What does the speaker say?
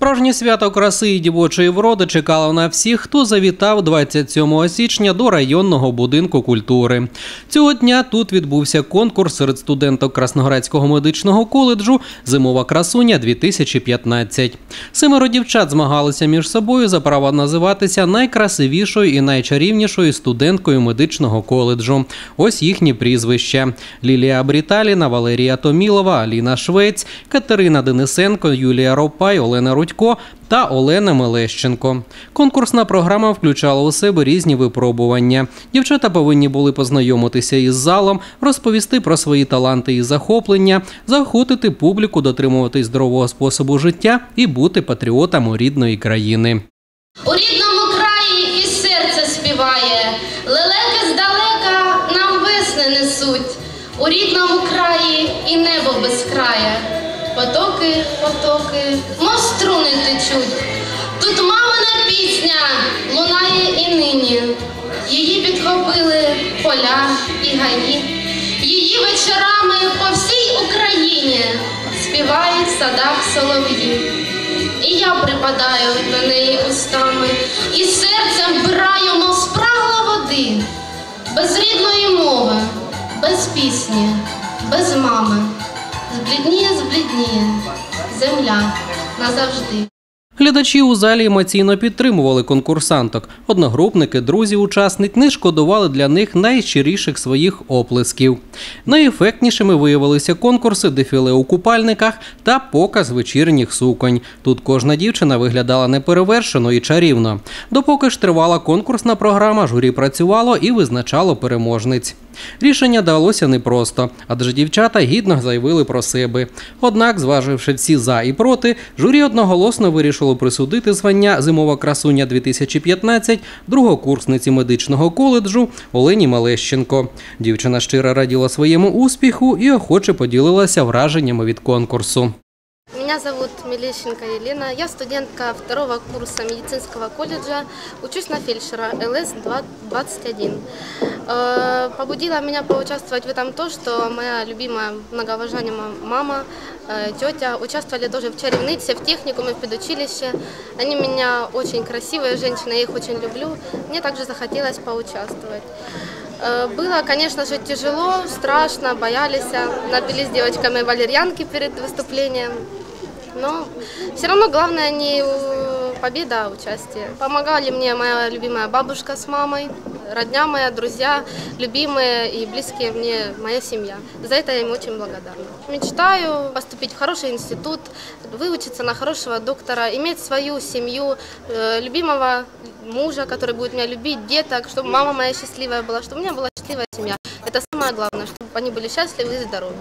Справжнє свято краси і дівочої вроди чекало на всіх, хто завітав 27 січня до районного будинку культури. Цього дня тут відбувся конкурс серед студенток Красноградського медичного коледжу Зимова красуня 2015 Семеро дівчат змагалися між собою за право називатися найкрасивішою і найчарівнішою студенткою медичного коледжу. Ось їхні прізвища: Лілія Бріталіна, Валерія Томілова, Аліна Швець, Катерина Денисенко, Юлія Ропай, Олена Рудько та Олена Мелещенко. Конкурсна програма включала у себе різні випробування. Дівчата повинні були познайомитися із залом, розповісти про свої таланти і захоплення, заохотити публіку дотримуватись здорового способу життя і бути патріотами рідної країни. У рідному краї і серце співає, лелеки здалека нам весни несуть. У рідному краї і небо без края. Потоки, потоки, поля і гаї. Її вечорами по всій Україні співають в садах солов'ї. І я припадаю до неї устами, і серцем вбираю, мов спрагла води, без рідної мови, без пісні, без мами. Зблідніє, зблідніє, земля назавжди. Глядачі у залі емоційно підтримували конкурсанток. Одногрупники, друзі, учасниць не шкодували для них найщиріших своїх оплесків. Найефектнішими виявилися конкурси дефіле у купальниках та показ вечірніх суконь. Тут кожна дівчина виглядала неперевершено і чарівно. Допоки ж тривала конкурсна програма, журі працювало і визначало переможниць. Рішення далося непросто, адже дівчата гідно заявили про себе. Однак, зваживши всі за і проти, журі одноголосно вирішило присудити звання Зимова красуня 2015 другокурсниці медичного коледжу Олені Малещенко. Дівчина щиро раділа своєму успіху і охоче поділилася враженнями від конкурсу. Меня зовут Мелещенко Елена. Я студентка второго курса медицинского колледжа. Учусь на фельдшера ЛС-21. Э, Побудила меня поучаствовать в этом то, что моя любимая многоуважаемая мама, э, тетя участвовали тоже в чарівниці, в техникуме, в педучилище. Они меня очень красивые женщины, я их очень люблю. Мне также захотелось поучаствовать. Э, Было, конечно же, тяжело, страшно, боялись, напились девочками валерьянки перед выступлением. Но все равно главное не э, победа, а участие. Помогали мне моя любимая бабушка с мамой, родня моя, друзья, любимые и близкие мне моя семья. За это я им очень благодарна. Мечтаю поступить в хороший институт, выучиться на хорошего доктора, иметь свою семью, э, любимого мужа, который будет меня любить, деток, чтобы мама моя счастливая была, чтобы у меня была счастливая семья. Это самое главное, чтобы они были счастливы и здоровы.